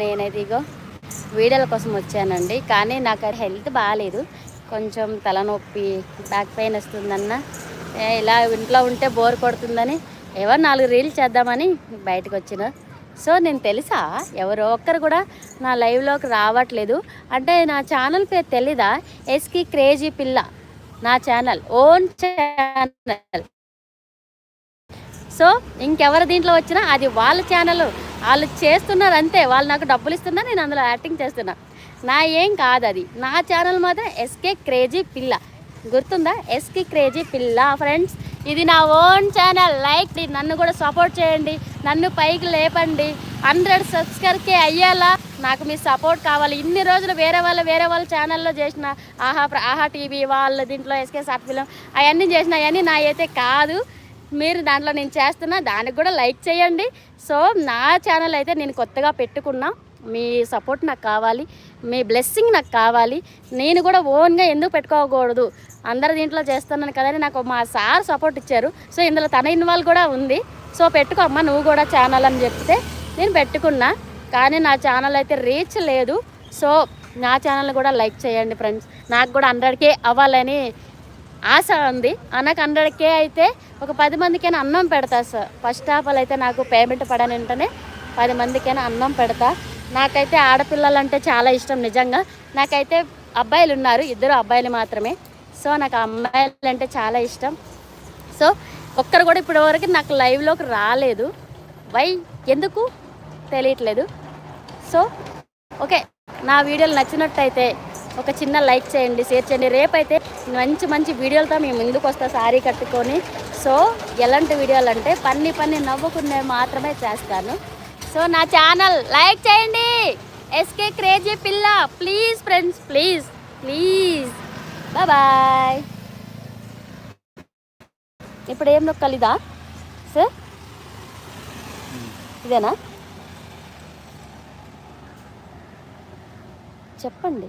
నేనైతే ఇగో వీడియోల కోసం వచ్చానండి. కానీ నాకు అది హెల్త్ బాగాలేదు కొంచెం తలనొప్పి బ్యాక్ పెయిన్ వస్తుందన్న ఏ, ఇలా ఇంట్లో ఉంటే బోర్ కొడుతుందని ఏవో నాలుగు రీల్స్ చేద్దామని బయటకు వచ్చిన. సో నేను తెలుసా? ఎవరో ఒక్కరు కూడా నా లైవ్లోకి రావట్లేదు. అంటే నా ఛానల్ పేరు తెలీదా? ఎస్కి క్రేజీ పిల్ల నా ఛానల్ ఓన్ ఛానల్. సో ఇంకెవరు దీంట్లో వచ్చినా అది వాళ్ళ ఛానల్. వాళ్ళు చేస్తున్నారు అంతే. వాళ్ళు నాకు డబ్బులు ఇస్తున్నా నేను అందులో యాక్టింగ్ చేస్తున్నా. నా ఏం కాదు అది. నా ఛానల్ మాత్రం ఎస్కే క్రేజీ పిల్ల గుర్తుందా? ఎస్కే క్రేజీ పిల్ల ఫ్రెండ్స్ ఇది నా ఓన్ ఛానల్ లైక్ నన్ను కూడా సపోర్ట్ చేయండి. నన్ను పైకి లేపండి. హండ్రెడ్ సబ్స్క్రైబ్కే అయ్యేలా నాకు మీ సపోర్ట్ కావాలి. ఇన్ని రోజులు వేరే వాళ్ళు వేరే వాళ్ళ ఛానల్లో చేసిన ఆహా ప్ర- ఆహా టీవీ వాళ్ళ దీంట్లో ఎస్కే సాట్ ఫిలం అవన్నీ చేసిన అవన్నీ నా అయితే కాదు. మీరు దాంట్లో నేను చేస్తున్నా దానికి కూడా లైక్ చేయండి. సో నా ఛానల్ అయితే నేను కొత్తగా పెట్టుకున్నా. మీ సపోర్ట్ నాకు కావాలి మీ బ్లెస్సింగ్ నాకు కావాలి. నేను కూడా ఓన్గా ఎందుకు పెట్టుకోకూడదు? అందరు దీంట్లో చేస్తున్నాను కదని నాకు మా సార్ సపోర్ట్ ఇచ్చారు. సో ఇందులో తన ఇన్వాల్వ్ కూడా ఉంది. సో పెట్టుకోమ్మా నువ్వు కూడా ఛానల్ అని చెప్తే నేను పెట్టుకున్నా. కానీ నా ఛానల్ అయితే రీచ్ లేదు. సో నా ఛానల్ కూడా లైక్ చేయండి ఫ్రెండ్స్ నాకు కూడా హండ్రెడ్కే అవ్వాలని ఆశ ఉంది. అన్నకు హండ్రెడ్ కే అయితే ఒక పది మందికైనా అన్నం పెడతా సార్. ఫస్ట్ ఆఫ్ ఆల్ అయితే నాకు పేమెంట్ పడని వెంటనే పది మందికైనా అన్నం పెడతా. నాకైతే ఆడపిల్లలు అంటే చాలా ఇష్టం నిజంగా. నాకైతే అబ్బాయిలు ఉన్నారు ఇద్దరు అబ్బాయిలు మాత్రమే. సో నాకు అమ్మాయిలు అంటే చాలా ఇష్టం. సో ఒక్కరు కూడా ఇప్పటి వరకు నాకు లైవ్లోకి రాలేదు. వై? ఎందుకు? తెలియట్లేదు. So okay. నా వీడియోలు నచ్చినట్టయితే ఒక చిన్న లైక్ చేయండి షేర్ చేయండి. రేపైతే మంచి మంచి వీడియోలతో మేము ముందుకు వస్తాం శారీ కట్టుకొని. సో ఎలాంటి వీడియోలు అంటే పన్ని పన్ని నవ్వుకునే మాత్రమే చేస్తాను. సో నా ఛానల్ లైక్ చేయండి. ఎస్కే క్రేజీ పిల్ల please friends please please. Bye ఇప్పుడు ఏం నొక్కాలి ఇదా సార్? ఇదేనా? చెప్పండి.